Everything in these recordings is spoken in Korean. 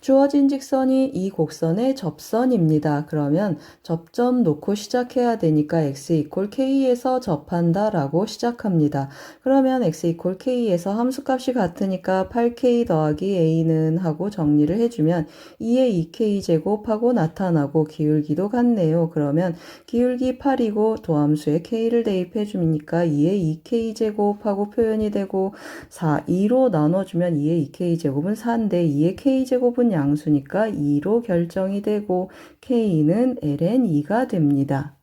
주어진 직선이 이 곡선의 접선입니다. 그러면 접점 놓고 시작해야 되니까 x 이퀄 k에서 접한다 라고 시작합니다. 그러면 x 이퀄 k에서 함수값이 같으니까 8k 더하기 a는 하고 정리를 해주면 2의 2k 제곱하고 나타나고 기울기도 같네요. 그러면 기울기 8이고 도함수에 k를 대입해 주니까 2의 2k 제곱하고 표현이 되고 4, 2로 나눠주면 2의 2k 제곱은 4인데 2의 k 제곱은 양수니까 2로 결정이 되고 k는 ln 2가 됩니다.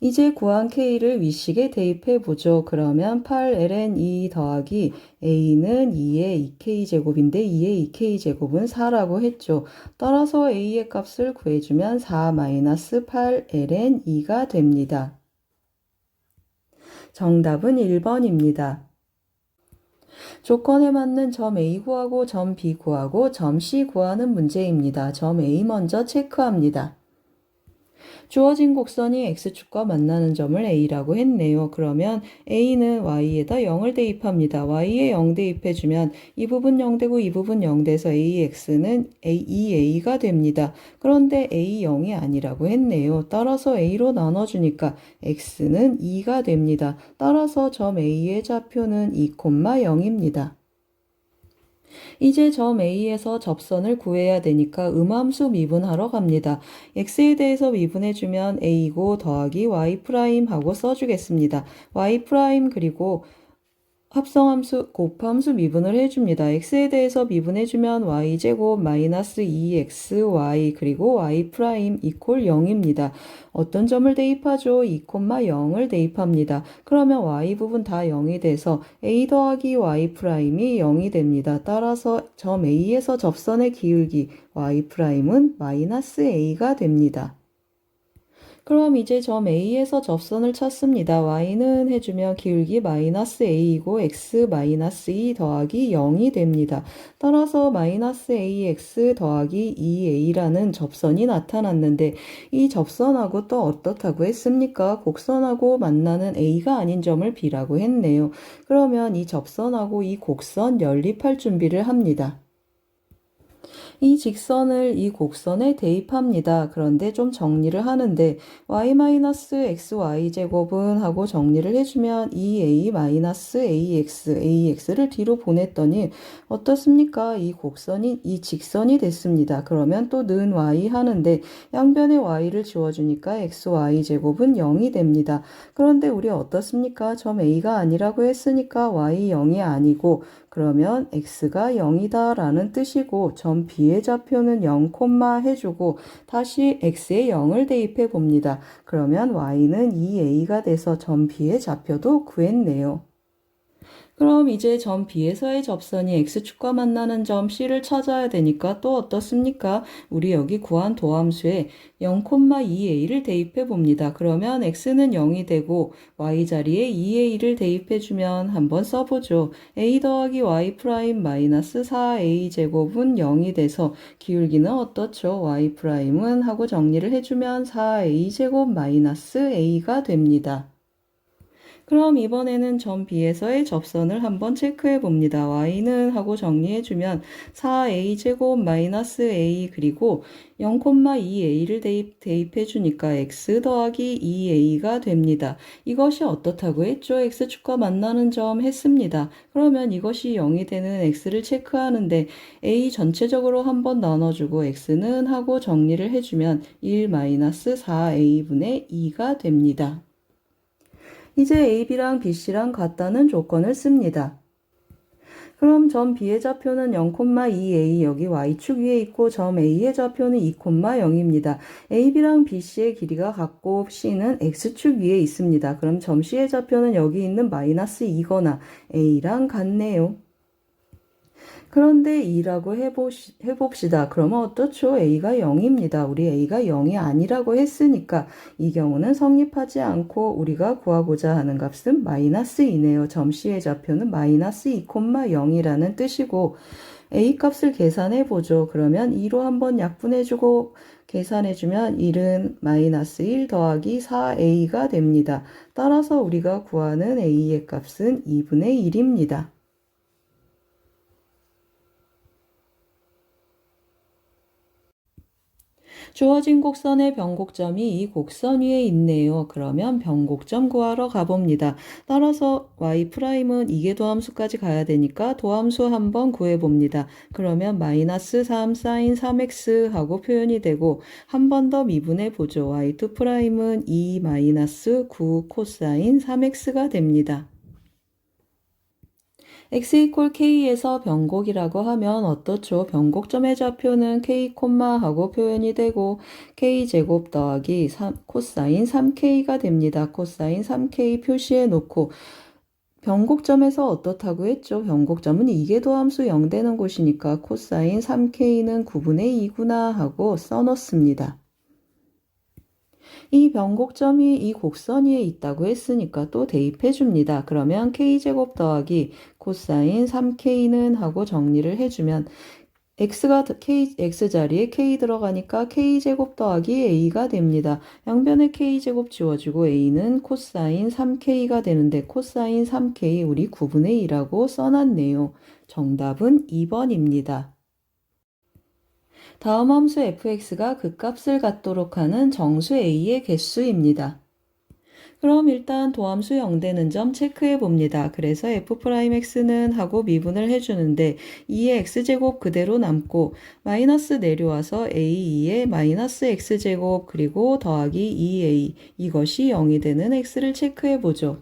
이제 구한 k를 위식에 대입해 보죠. 그러면 8ln 2 더하기 a는 2의 2k 제곱인데 2의 2k 제곱은 4라고 했죠. 따라서 a의 값을 구해주면 4-8ln 2가 됩니다. 정답은 1번입니다. 조건에 맞는 점 A 구하고 점 B 구하고 점 C 구하는 문제입니다. 점 A 먼저 체크합니다. 주어진 곡선이 x축과 만나는 점을 a라고 했네요. 그러면 a는 y에다 0을 대입합니다. y에 0 대입해주면 이 부분 0되고 이 부분 0돼서 ax는 a, 2a가 됩니다. 그런데 a 0이 아니라고 했네요. 따라서 a로 나눠주니까 x는 2가 됩니다. 따라서 점 a의 좌표는 2,0입니다. 이제 점 A에서 접선을 구해야 되니까 음함수 미분하러 갑니다. x에 대해서 미분해주면 a고 더하기 y 하고 써주겠습니다. y 그리고 합성함수, 곱함수 미분을 해줍니다. x에 대해서 미분해주면 y제곱 마이너스 2xy 그리고 y 프라임 이퀄 0입니다. 어떤 점을 대입하죠? 2,0을 대입합니다. 그러면 y 부분 다 0이 돼서 a 더하기 y 프라임이 0이 됩니다. 따라서 점 a에서 접선의 기울기 y 프라임은 마이너스 a가 됩니다. 그럼 이제 점 A에서 접선을 찾습니다. Y는 해주면 기울기 마이너스 A이고 X 마이너스 2 더하기 0이 됩니다. 따라서 마이너스 AX 더하기 2A라는 접선이 나타났는데 이 접선하고 또 어떻다고 했습니까? 곡선하고 만나는 A가 아닌 점을 B라고 했네요. 그러면 이 접선하고 이 곡선 연립할 준비를 합니다. 이 직선을 이 곡선에 대입합니다. 그런데 좀 정리를 하는데 y-xy 제곱은 하고 정리를 해주면 2a-ax, ax를 뒤로 보냈더니 어떻습니까? 이 곡선이 이 직선이 됐습니다. 그러면 또 는 y 하는데 양변에 y를 지워주니까 xy 제곱은 0이 됩니다. 그런데 우리 어떻습니까? 점 a가 아니라고 했으니까 y 0이 아니고 그러면 x가 0이다 라는 뜻이고 점 b의 좌표는 0, 해주고 다시 x에 0을 대입해 봅니다. 그러면 y는 2a가 돼서 점 b의 좌표도 구했네요. 그럼 이제 점 B에서의 접선이 X축과 만나는 점 C를 찾아야 되니까 또 어떻습니까? 우리 여기 구한 도함수에 0,2a를 대입해 봅니다. 그러면 X는 0이 되고 Y 자리에 2a를 대입해 주면 한번 써보죠. a 더하기 y 프라임 마이너스 4a 제곱은 0이 돼서 기울기는 어떻죠? y 프라임은 하고 정리를 해주면 4a 제곱 마이너스 a가 됩니다. 그럼 이번에는 점 B에서의 접선을 한번 체크해 봅니다. y는 하고 정리해 주면 4a제곱 마이너스 a 그리고 0,2a를 대입, 대입해 주니까 x 더하기 2a가 됩니다. 이것이 어떻다고 했죠? x축과 만나는 점 했습니다. 그러면 이것이 0이 되는 x를 체크하는데 a 전체적으로 한번 나눠주고 x는 하고 정리를 해주면 1-4a분의 2가 됩니다. 이제 AB랑 BC랑 같다는 조건을 씁니다. 그럼 점 B의 좌표는 0,2a 여기 y축 위에 있고 점 A의 좌표는 2,0입니다. AB랑 BC의 길이가 같고 C는 x축 위에 있습니다. 그럼 점 C의 좌표는 여기 있는 마이너스 2거나 A랑 같네요. 그런데 2라고 해보시, 해봅시다. 그러면 어떻죠? A가 0입니다. 우리 A가 0이 아니라고 했으니까 이 경우는 성립하지 않고 우리가 구하고자 하는 값은 마이너스 2네요. 점C의 좌표는 마이너스 2,0이라는 뜻이고 A 값을 계산해 보죠. 그러면 2로 한번 약분해 주고 계산해 주면 1은 마이너스 1 더하기 4A가 됩니다. 따라서 우리가 구하는 A의 값은 2분의 1입니다. 주어진 곡선의 변곡점이 이 곡선 위에 있네요. 그러면 변곡점 구하러 가봅니다. 따라서 y'은 이계 도함수까지 가야 되니까 도함수 한번 구해봅니다. 그러면 마이너스 3 사인 3x 하고 표현이 되고 한 번 더 미분해 보죠. y2'은 2 마이너스 9 코사인 3x가 됩니다. X 이퀄 k에서 변곡이라고 하면 어떻죠? 변곡점의 좌표는 k 콤마 하고 표현이 되고 k 제곱 더하기 3, 코사인 3k가 됩니다. 코사인 3k 표시해 놓고 변곡점에서 어떻다고 했죠? 변곡점은 이계 도 함수 0 되는 곳이니까 코사인 3k는 9분의 2구나 하고 써놓습니다. 이 변곡점이 이 곡선 위에 있다고 했으니까 또 대입해 줍니다. 그러면 k제곱 더하기 코사인 3k는 하고 정리를 해주면 x가 k, x 자리에 k 들어가니까 k제곱 더하기 a가 됩니다. 양변에 k제곱 지워주고 a는 코사인 3k가 되는데 코사인 3k 우리 9분의 2라고 써놨네요. 정답은 2번입니다. 다음 함수 fx가 그 값을 갖도록 하는 정수 a의 개수입니다. 그럼 일단 도함수 0되는 점 체크해 봅니다. 그래서 f'x는 하고 미분을 해주는데 2의 x제곱 그대로 남고 마이너스 내려와서 a2의 마이너스 x제곱 그리고 더하기 2a 이것이 0이 되는 x를 체크해 보죠.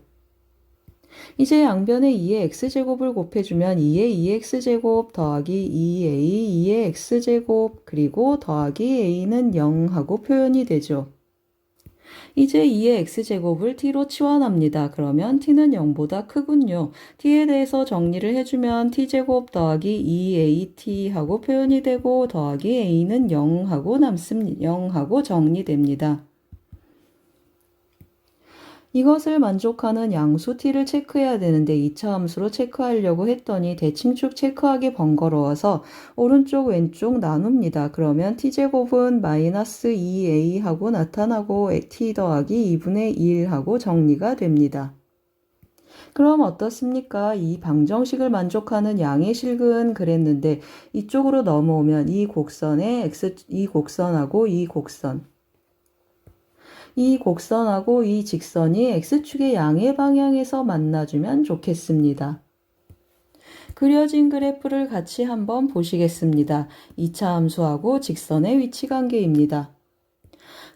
이제 양변에 2의 x제곱을 곱해주면 2의 2x제곱 더하기 2a 2의 x제곱 그리고 더하기 a는 0 하고 표현이 되죠. 이제 2의 x제곱을 t로 치환합니다. 그러면 t는 0보다 크군요. t에 대해서 정리를 해주면 t제곱 더하기 2at 하고 표현이 되고 더하기 a는 0 하고 남습니다. 0 하고 정리됩니다. 이것을 만족하는 양수 t를 체크해야 되는데 2차 함수로 체크하려고 했더니 대칭축 체크하기 번거로워서 오른쪽 왼쪽 나눕니다. 그러면 t제곱은 마이너스 2a 하고 나타나고 t 더하기 2분의 1 하고 정리가 됩니다. 그럼 어떻습니까? 이 방정식을 만족하는 양의 실근 그랬는데 이쪽으로 넘어오면 이 곡선의 x 이 곡선하고 이 곡선 이 곡선하고 이 직선이 x축의 양의 방향에서 만나주면 좋겠습니다. 그려진 그래프를 같이 한번 보시겠습니다. 2차 함수하고 직선의 위치 관계입니다.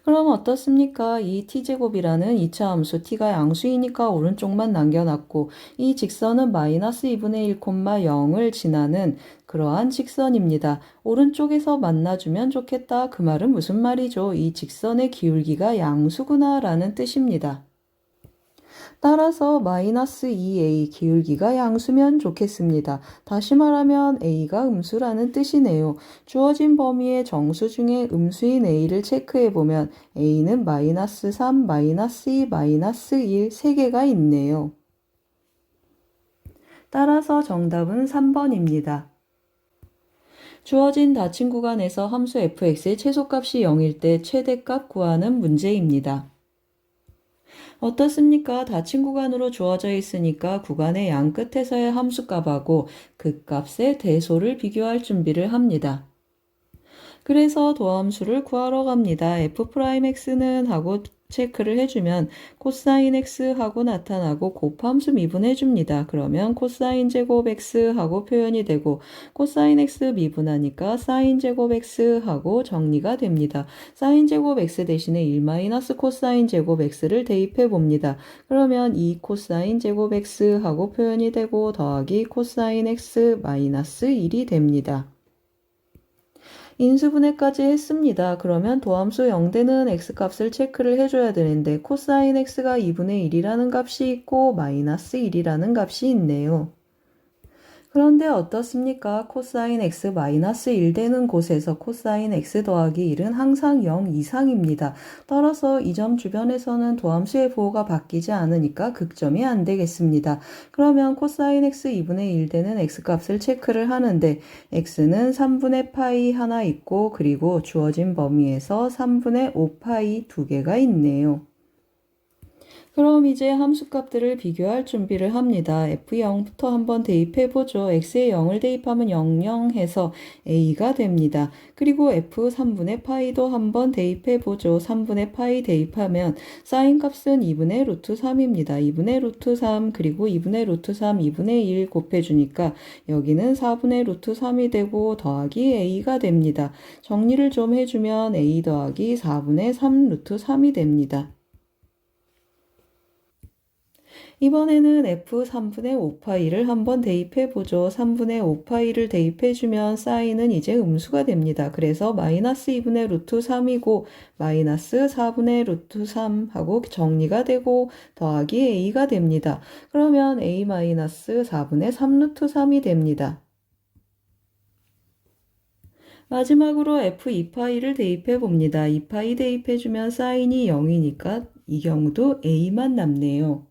그럼 어떻습니까? 이 t제곱이라는 2차 함수 t가 양수이니까 오른쪽만 남겨놨고 이 직선은 마이너스 2분의 1, 0을 지나는 그러한 직선입니다. 오른쪽에서 만나주면 좋겠다. 그 말은 무슨 말이죠? 이 직선의 기울기가 양수구나 라는 뜻입니다. 따라서 마이너스 2a 기울기가 양수면 좋겠습니다. 다시 말하면 a가 음수라는 뜻이네요. 주어진 범위의 정수 중에 음수인 a를 체크해보면 a는 마이너스 3, 마이너스 2, 마이너스 1, 3개가 있네요. 따라서 정답은 3번입니다. 주어진 닫힌 구간에서 함수 fx의 최소값이 0일 때 최대값 구하는 문제입니다. 어떻습니까? 닫힌 구간으로 주어져 있으니까 구간의 양 끝에서의 함수값하고 그 값의 대소를 비교할 준비를 합니다. 그래서 도함수를 구하러 갑니다. f'x는 하고 체크를 해주면 코사인 x 하고 나타나고 곱함수 미분해 줍니다. 그러면 코사인 제곱 x 하고 표현이 되고 코사인 x 미분하니까 사인 제곱 x 하고 정리가 됩니다. 사인 제곱 x 대신에 1 마이너스 코사인 제곱 x를 대입해 봅니다. 그러면 2 코사인 제곱 x 하고 표현이 되고 더하기 코사인 x 마이너스 1이 됩니다. 인수분해까지 했습니다. 그러면 도함수 0되는 x값을 체크를 해줘야 되는데 코사인 x가 2분의 1이라는 값이 있고 마이너스 1이라는 값이 있네요. 그런데 어떻습니까? 코사인 x 마이너스 1 되는 곳에서 코사인 x 더하기 1은 항상 0 이상입니다. 따라서 이 점 주변에서는 도함수의 부호가 바뀌지 않으니까 극점이 안 되겠습니다. 그러면 코사인 x 2분의 1 되는 x값을 체크를 하는데 x는 3분의 파이 하나 있고 그리고 주어진 범위에서 3분의 5파이 두 개가 있네요. 그럼 이제 함수값들을 비교할 준비를 합니다. F0부터 한번 대입해보죠. X에 0을 대입하면 00 해서 A가 됩니다. 그리고 F3분의 파이도 한번 대입해보죠. 3분의 파이 대입하면 사인 값은 2분의 루트 3입니다. 2분의 루트 3 그리고 2분의 루트 3, 2분의 1 곱해주니까 여기는 4분의 루트 3이 되고 더하기 A가 됩니다. 정리를 좀 해주면 A 더하기 4분의 3 루트 3이 됩니다. 이번에는 f3분의 5파이를 한번 대입해 보죠. 3분의 5파이를 대입해 주면 사인은 이제 음수가 됩니다. 그래서 마이너스 2분의 루트 3이고 마이너스 4분의 루트 3 하고 정리가 되고 더하기 a가 됩니다. 그러면 a 마이너스 4분의 3 루트 3이 됩니다. 마지막으로 f2파이를 대입해 봅니다. 2파이 대입해 주면 사인이 0이니까 이 경우도 a만 남네요.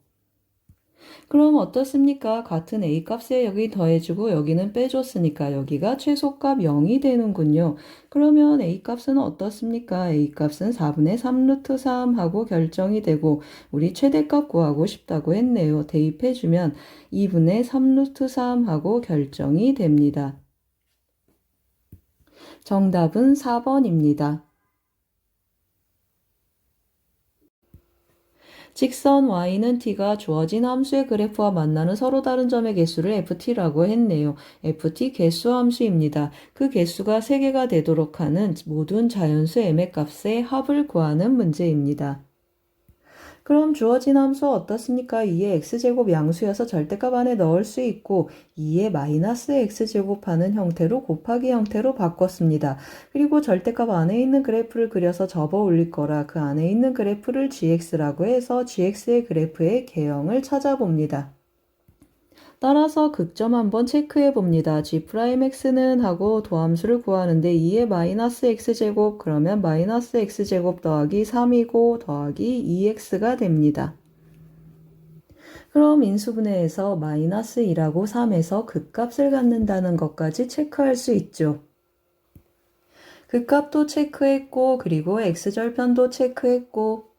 그럼 어떻습니까? 같은 a 값에 여기 더해주고 여기는 빼줬으니까 여기가 최소값 0이 되는군요. 그러면 a 값은 어떻습니까? a 값은 4분의 3 루트 3 하고 결정이 되고 우리 최대값 구하고 싶다고 했네요. 대입해주면 2분의 3 루트 3 하고 결정이 됩니다. 정답은 4번입니다. 직선 y는 t가 주어진 함수의 그래프와 만나는 서로 다른 점의 개수를 ft라고 했네요. ft 개수 함수입니다. 그 개수가 3개가 되도록 하는 모든 자연수 m의 값의 합을 구하는 문제입니다. 그럼 주어진 함수 어떻습니까? 2의 x제곱 양수여서 절대값 안에 넣을 수 있고 2의 마이너스 x제곱하는 형태로 곱하기 형태로 바꿨습니다. 그리고 절대값 안에 있는 그래프를 그려서 접어 올릴 거라 그 안에 있는 그래프를 gx라고 해서 gx의 그래프의 개형을 찾아봅니다. 따라서 극점 한번 체크해 봅니다. g'x는 하고 도함수를 구하는데 2의 마이너스 x제곱 그러면 마이너스 x제곱 더하기 3이고 더하기 2x가 됩니다. 그럼 인수분해에서 마이너스 2라고 3에서 극값을 갖는다는 것까지 체크할 수 있죠. 극값도 체크했고 그리고 x절편도 체크했고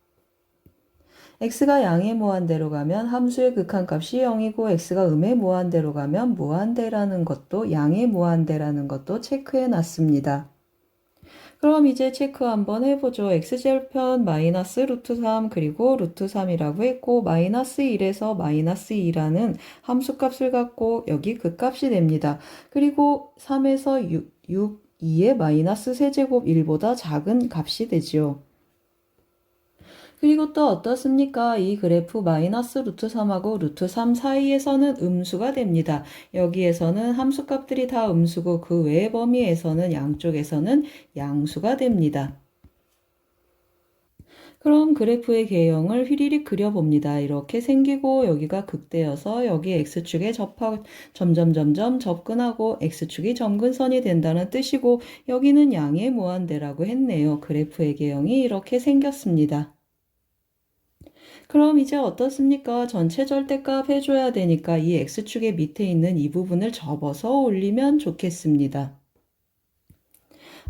x가 양의 무한대로 가면 함수의 극한값이 0이고 x가 음의 무한대로 가면 무한대라는 것도 양의 무한대라는 것도 체크해 놨습니다. 그럼 이제 체크 한번 해보죠. x제편 마이너스 루트 3 그리고 루트 3이라고 했고 마이너스 1에서 마이너스 2라는 함수값을 갖고 여기 극값이 됩니다. 그리고 3에서 6, 6 2의 마이너스 세제곱 1보다 작은 값이 되죠. 그리고 또 어떻습니까? 이 그래프 마이너스 루트 3하고 루트 3 사이에서는 음수가 됩니다. 여기에서는 함수값들이 다 음수고 그 외의 범위에서는 양쪽에서는 양수가 됩니다. 그럼 그래프의 개형을 휘리릭 그려봅니다. 이렇게 생기고 여기가 극대여서 여기 x축에 접하, 점점 점점 접근하고 x축이 점근선이 된다는 뜻이고 여기는 양의 무한대라고 했네요. 그래프의 개형이 이렇게 생겼습니다. 그럼 이제 어떻습니까? 전체 절대값 해줘야 되니까 이 x축의 밑에 있는 이 부분을 접어서 올리면 좋겠습니다.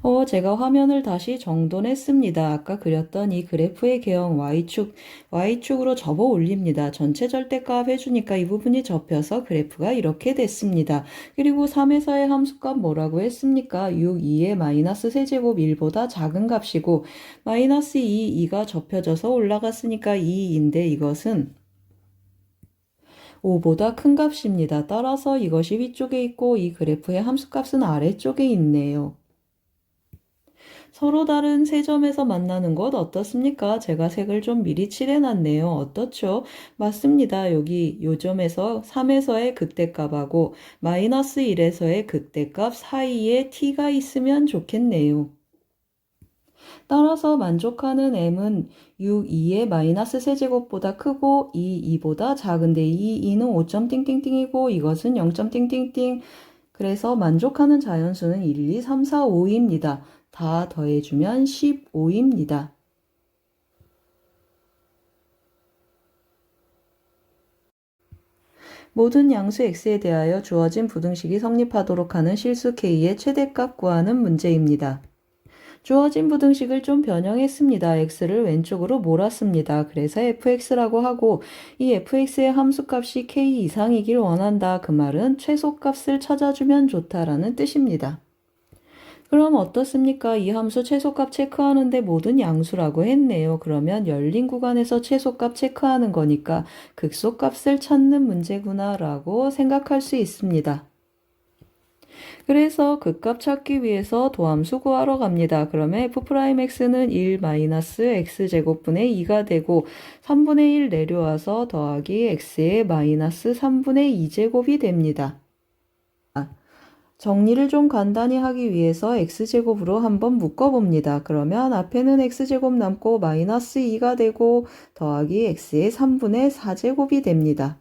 어, 제가 화면을 다시 정돈했습니다. 아까 그렸던 이 그래프의 개형 Y축, Y축으로 접어 올립니다. 전체 절대값 해주니까 이 부분이 접혀서 그래프가 이렇게 됐습니다. 그리고 3에서의 함수값 뭐라고 했습니까? 6, 2의 마이너스 세제곱 1보다 작은 값이고 마이너스 2, 2가 접혀져서 올라갔으니까 2인데 이것은 5보다 큰 값입니다. 따라서 이것이 위쪽에 있고 이 그래프의 함수값은 아래쪽에 있네요. 서로 다른 세 점에서 만나는 것 어떻습니까? 제가 색을 좀 미리 칠해놨네요. 어떻죠? 맞습니다. 여기 요 점에서 3에서의 극대값하고 마이너스 1에서의 극대값 사이에 t가 있으면 좋겠네요. 따라서 만족하는 m은 6, 2의 마이너스 세제곱보다 크고 2, 2보다 작은데 이 2는 5점 띵띵띵이고 이것은 0점 띵띵띵 그래서 만족하는 자연수는 1, 2, 3, 4, 5입니다. 다 더해주면 15입니다. 모든 양수 x에 대하여 주어진 부등식이 성립하도록 하는 실수 k의 최대값 구하는 문제입니다. 주어진 부등식을 좀 변형했습니다. x를 왼쪽으로 몰았습니다. 그래서 fx라고 하고 이 fx의 함수값이 k 이상이길 원한다. 그 말은 최소값을 찾아주면 좋다라는 뜻입니다. 그럼 어떻습니까? 이 함수 최소값 체크하는데 모든 양수라고 했네요. 그러면 열린 구간에서 최소값 체크하는 거니까 극소값을 찾는 문제구나 라고 생각할 수 있습니다. 그래서 극값 찾기 위해서 도함수 구하러 갑니다. 그러면 f'x는 1-x제곱분의 2가 되고 3분의 1 내려와서 더하기 x의 마이너스 3분의 2제곱이 됩니다. 정리를 좀 간단히 하기 위해서 x제곱으로 한번 묶어봅니다. 그러면 앞에는 x제곱 남고 마이너스 2가 되고 더하기 x의 3분의 4제곱이 됩니다.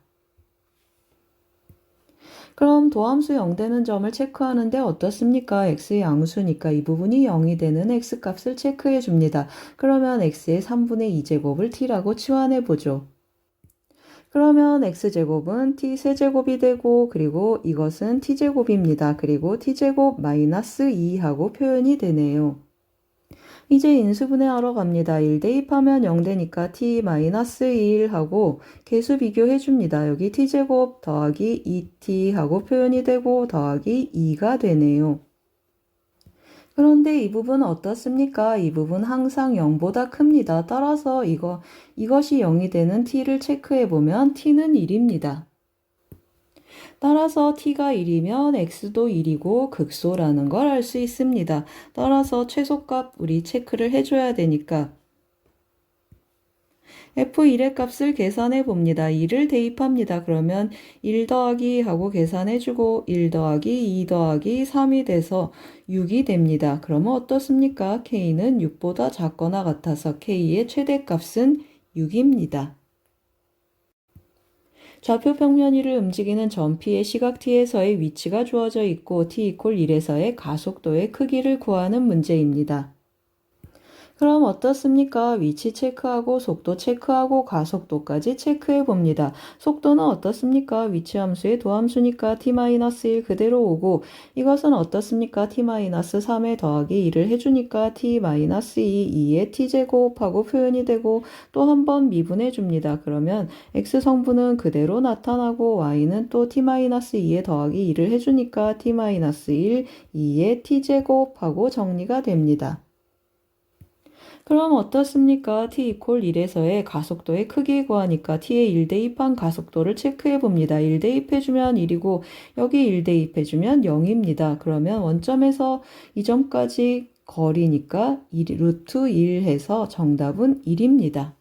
그럼 도함수 0되는 점을 체크하는데 어떻습니까? x의 양수니까 이 부분이 0이 되는 x값을 체크해 줍니다. 그러면 x의 3분의 2제곱을 t라고 치환해 보죠. 그러면 x제곱은 t 세제곱이 되고 그리고 이것은 t제곱입니다. 그리고 t제곱 마이너스 2하고 표현이 되네요. 이제 인수분해하러 갑니다. 1 대입하면 0 되니까 t 마이너스 1하고 계수 비교해 줍니다. 여기 t제곱 더하기 2t하고 표현이 되고 더하기 2가 되네요. 그런데 이 부분 어떻습니까? 이 부분 항상 0보다 큽니다. 따라서 이거, 이것이 0이 되는 t를 체크해 보면 t는 1입니다. 따라서 t가 1이면 x도 1이고 극소라는 걸 알 수 있습니다. 따라서 최소값 우리 체크를 해줘야 되니까 f1의 값을 계산해 봅니다. 2를 대입합니다. 그러면 1 더하기 하고 계산해 주고 1 더하기 2 더하기 3이 돼서 6이 됩니다. 그러면 어떻습니까? k는 6보다 작거나 같아서 k의 최대값은 6입니다. 좌표 평면 위를 움직이는 점 P의 시각 T에서의 위치가 주어져 있고 T 1에서의 가속도의 크기를 구하는 문제입니다. 그럼 어떻습니까? 위치 체크하고 속도 체크하고 가속도까지 체크해 봅니다. 속도는 어떻습니까? 위치 함수의 도함수니까 t-1 그대로 오고 이것은 어떻습니까? t-3에 더하기 2를 해주니까 t-2, 2의 t제곱하고 표현이 되고 또 한 번 미분해 줍니다. 그러면 x성분은 그대로 나타나고 y는 또 t-2에 더하기 2를 해주니까 t-1, 2의 t제곱하고 정리가 됩니다. 그럼 어떻습니까? t 이퀄 1에서의 가속도의 크기 구하니까 t의 1 대입한 가속도를 체크해 봅니다. 1 대입해주면 1이고 여기 1 대입해주면 0입니다. 그러면 원점에서 이 점까지 거리니까 1, 루트 1 해서 정답은 1입니다.